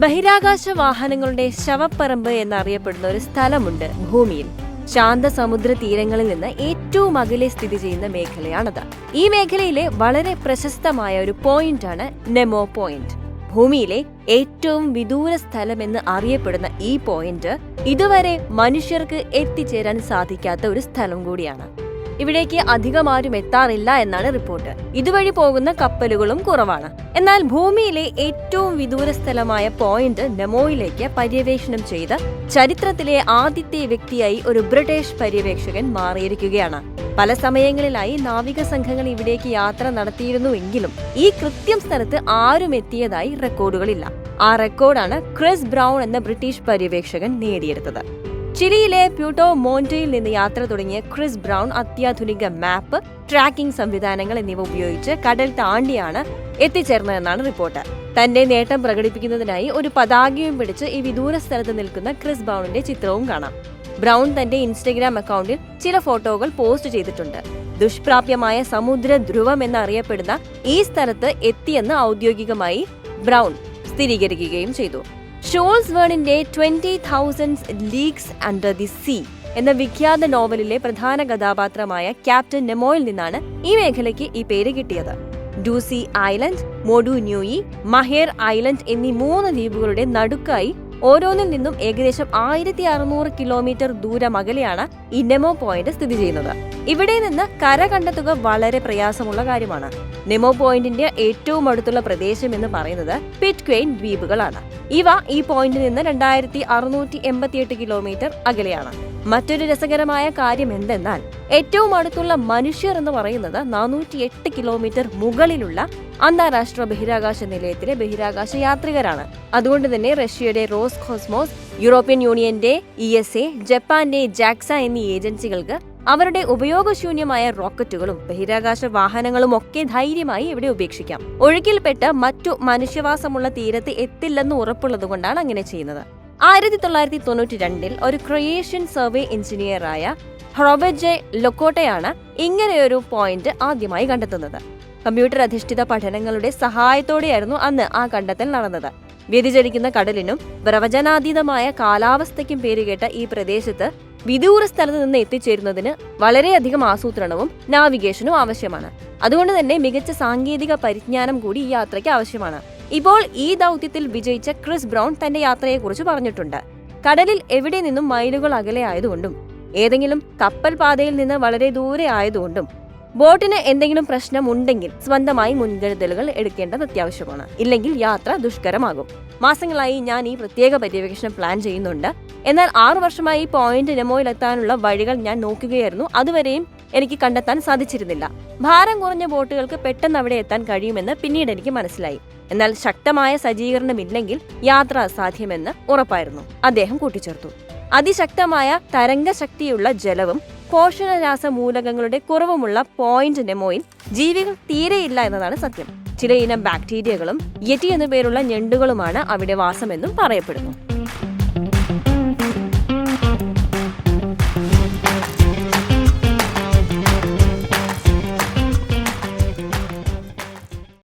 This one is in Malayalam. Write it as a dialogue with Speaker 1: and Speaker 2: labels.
Speaker 1: ബഹിരാകാശ വാഹനങ്ങളുടെ ശവപ്പറമ്പ് എന്നറിയപ്പെടുന്ന ഒരു സ്ഥലമുണ്ട് ഭൂമിയിൽ. ശാന്ത സമുദ്ര തീരങ്ങളിൽ നിന്ന് ഏറ്റവും അകലെ സ്ഥിതി ചെയ്യുന്ന മേഖലയാണത്. ഈ മേഖലയിലെ വളരെ പ്രശസ്തമായ ഒരു പോയിന്റ് ആണ് നെമോ പോയിന്റ്. ഭൂമിയിലെ ഏറ്റവും വിദൂര സ്ഥലം എന്ന് അറിയപ്പെടുന്ന ഈ പോയിന്റ് ഇതുവരെ മനുഷ്യർക്ക് എത്തിച്ചേരാൻ സാധിക്കാത്ത ഒരു സ്ഥലം കൂടിയാണ്. ഇവിടേക്ക് അധികം ആരും എത്താറില്ല എന്നാണ് റിപ്പോർട്ട്. ഇതുവഴി പോകുന്ന കപ്പലുകളും കുറവാണ്. എന്നാൽ ഭൂമിയിലെ ഏറ്റവും വിദൂര സ്ഥലമായ പോയിന്റ് നെമോയിലേക്ക് പര്യവേഷണം ചെയ്ത് ചരിത്രത്തിലെ ആദ്യത്തെ വ്യക്തിയായി ഒരു ബ്രിട്ടീഷ് പര്യവേക്ഷകൻ മാറിയിരിക്കുകയാണ്. പല സമയങ്ങളിലായി നാവിക സംഘങ്ങൾ ഇവിടേക്ക് യാത്ര നടത്തിയിരുന്നുവെങ്കിലും ഈ കൃത്യം സ്ഥലത്ത് ആരും എത്തിയതായി റെക്കോർഡുകളില്ല. ആ റെക്കോർഡാണ് ക്രിസ് ബ്രൗൺ എന്ന ബ്രിട്ടീഷ് പര്യവേക്ഷകൻ നേടിയെടുത്തത്. ചിലിയിലെ പ്യൂട്ടോ മോണ്ടയിൽ നിന്ന് യാത്ര തുടങ്ങിയ ക്രിസ് ബ്രൗൺ അത്യാധുനിക മാപ്പ് ട്രാക്കിംഗ് സംവിധാനങ്ങൾ എന്നിവ ഉപയോഗിച്ച് കടൽ താണ്ടിയാണ് എത്തിച്ചേർന്നതെന്നാണ് റിപ്പോർട്ട്. തന്റെ നേട്ടം പ്രകടിപ്പിക്കുന്നതിനായി ഒരു പതാകയും പിടിച്ച് ഈ വിദൂര സ്ഥലത്ത് നിൽക്കുന്ന ക്രിസ് ബ്രൗണിന്റെ ചിത്രവും കാണാം. ബ്രൗൺ തന്റെ ഇൻസ്റ്റഗ്രാം അക്കൗണ്ടിൽ ചില ഫോട്ടോകൾ പോസ്റ്റ് ചെയ്തിട്ടുണ്ട്. ദുഷ്പ്രാപ്യമായ സമുദ്ര ധ്രുവം എന്നറിയപ്പെടുന്ന ഈ സ്ഥലത്ത് എത്തിയെന്ന് ഔദ്യോഗികമായി ബ്രൗൺ സ്ഥിരീകരിക്കുകയും ചെയ്തു. Jules വേണിന്റെ twenty thousand leagues under the sea എന്ന വിഖ്യാത നോവലിലെ പ്രധാന കഥാപാത്രമായ ക്യാപ്റ്റൻ നെമോയിൽ നിന്നാണ് ഈ മേഖലയ്ക്ക് ഈ പേര് കിട്ടിയത്. Ducie island Motu Nui മഹേർ island എന്നീ മൂന്ന് ദ്വീപുകളുടെ നടുക്കായി ഓരോന്നിൽ നിന്നും ഏകദേശം ആയിരത്തി അറുന്നൂറ് കിലോമീറ്റർ ദൂരം അകലെയാണ് ഈ നെമോ പോയിന്റ് സ്ഥിതി ചെയ്യുന്നത്. ഇവിടെ നിന്ന് കര കണ്ടെത്തുക വളരെ പ്രയാസമുള്ള കാര്യമാണ്. നെമോ പോയിന്റിന്റെ ഏറ്റവും അടുത്തുള്ള പ്രദേശം എന്ന് പറയുന്നത് പിറ്റ്ക്വെയിൻ ദ്വീപുകളാണ്. ഇവ ഈ പോയിന്റിൽ നിന്ന് രണ്ടായിരത്തി അറുന്നൂറ്റി എൺപത്തിയെട്ട് കിലോമീറ്റർ അകലെയാണ്. മറ്റൊരു രസകരമായ കാര്യം എന്തെന്നാൽ ഏറ്റവും അടുത്തുള്ള മനുഷ്യർ എന്ന് പറയുന്നത് നാനൂറ്റി എട്ട് കിലോമീറ്റർ മുകളിലുള്ള അന്താരാഷ്ട്ര ബഹിരാകാശ നിലയത്തിലെ ബഹിരാകാശ യാത്രികരാണ്. അതുകൊണ്ട് തന്നെ റഷ്യയുടെ റോസ് കോസ്മോസ് യൂറോപ്യൻ യൂണിയന്റെ ഇ എസ് എ ജപ്പാന്റെ ജാക്സ എന്നീ ഏജൻസികൾക്ക് അവരുടെ ഉപയോഗശൂന്യമായ റോക്കറ്റുകളും ബഹിരാകാശ വാഹനങ്ങളും ഒക്കെ ധൈര്യമായി ഇവിടെ ഉപേക്ഷിക്കാം. ഒഴുക്കിൽപ്പെട്ട് മറ്റു മനുഷ്യവാസമുള്ള തീരത്ത് എത്തില്ലെന്ന് ഉറപ്പുള്ളതുകൊണ്ടാണ് അങ്ങനെ ചെയ്യുന്നത്. ആയിരത്തി തൊള്ളായിരത്തി തൊണ്ണൂറ്റി രണ്ടിൽ ഒരു ക്രൊയേഷ്യൻ സർവേ എഞ്ചിനീയറായ ഹ്രോബജെ ലൊക്കോട്ടയാണ് ഇങ്ങനെയൊരു പോയിന്റ് ആദ്യമായി കണ്ടെത്തുന്നത്. കമ്പ്യൂട്ടർ അധിഷ്ഠിത പഠനങ്ങളുടെ സഹായത്തോടെയായിരുന്നു അന്ന് ആ കണ്ടെത്തൽ നടന്നത്. വ്യതിചലിക്കുന്ന കടലിനും പ്രവചനാതീതമായ കാലാവസ്ഥയ്ക്കും പേരുകേട്ട ഈ പ്രദേശത്ത് വിദൂര സ്ഥലത്ത് നിന്ന് എത്തിച്ചേരുന്നതിന് വളരെയധികം ആസൂത്രണവും നാവിഗേഷനും ആവശ്യമാണ്. അതുകൊണ്ട് തന്നെ മികച്ച സാങ്കേതിക പരിജ്ഞാനം കൂടി ഈ യാത്രയ്ക്ക് ആവശ്യമാണ്. ഇപ്പോൾ ഈ ദൗത്യത്തിൽ വിജയിച്ച ക്രിസ് ബ്രൗൺ തന്റെ യാത്രയെക്കുറിച്ച് പറഞ്ഞിട്ടുണ്ട്. കടലിൽ എവിടെ നിന്നും മൈലുകൾ അകലെ ആയതുകൊണ്ടും ഏതെങ്കിലും കപ്പൽ പാതയിൽ നിന്ന് വളരെ ദൂരെ ആയതുകൊണ്ടും ബോട്ടിന് എന്തെങ്കിലും പ്രശ്നം ഉണ്ടെങ്കിൽ സ്വന്തമായി മുൻകരുതലുകൾ എടുക്കേണ്ടത് അത്യാവശ്യമാണ്. ഇല്ലെങ്കിൽ യാത്ര ദുഷ്കരമാകും. മാസങ്ങളായി ഞാൻ ഈ പ്രത്യേക പര്യവേക്ഷണം പ്ലാൻ ചെയ്യുന്നുണ്ട്. എന്നാൽ ആറു വർഷമായി ഈ പോയിന്റ് നെമോയിലെത്താനുള്ള വഴികൾ ഞാൻ നോക്കുകയായിരുന്നു. അതുവരെയും എനിക്ക് കണ്ടെത്താൻ സാധിച്ചിരുന്നില്ല. ഭാരം കുറഞ്ഞ ബോട്ടുകൾക്ക് പെട്ടെന്ന് അവിടെ എത്താൻ കഴിയുമെന്ന് പിന്നീട് എനിക്ക് മനസ്സിലായി. എന്നാൽ ശക്തമായ സജ്ജീകരണമില്ലെങ്കിൽ യാത്ര അസാധ്യമെന്ന് ഉറപ്പായിരുന്നു. അദ്ദേഹം കൂട്ടിച്ചേർത്തു. അതിശക്തമായ തരംഗശക്തിയുള്ള ജലവും പോഷകരാസ മൂലകങ്ങളുടെ കുറവുമുള്ള പോയിന്റ് നെമോയിൽ ജീവികൾ തീരെയില്ല എന്നതാണ് സത്യം. ചില ഇനം ബാക്ടീരിയകളും യറ്റി എന്നു പേരുള്ള ഞണ്ടുകളുമാണ് അവിടെ വാസമെന്നും പറയപ്പെടുന്നു.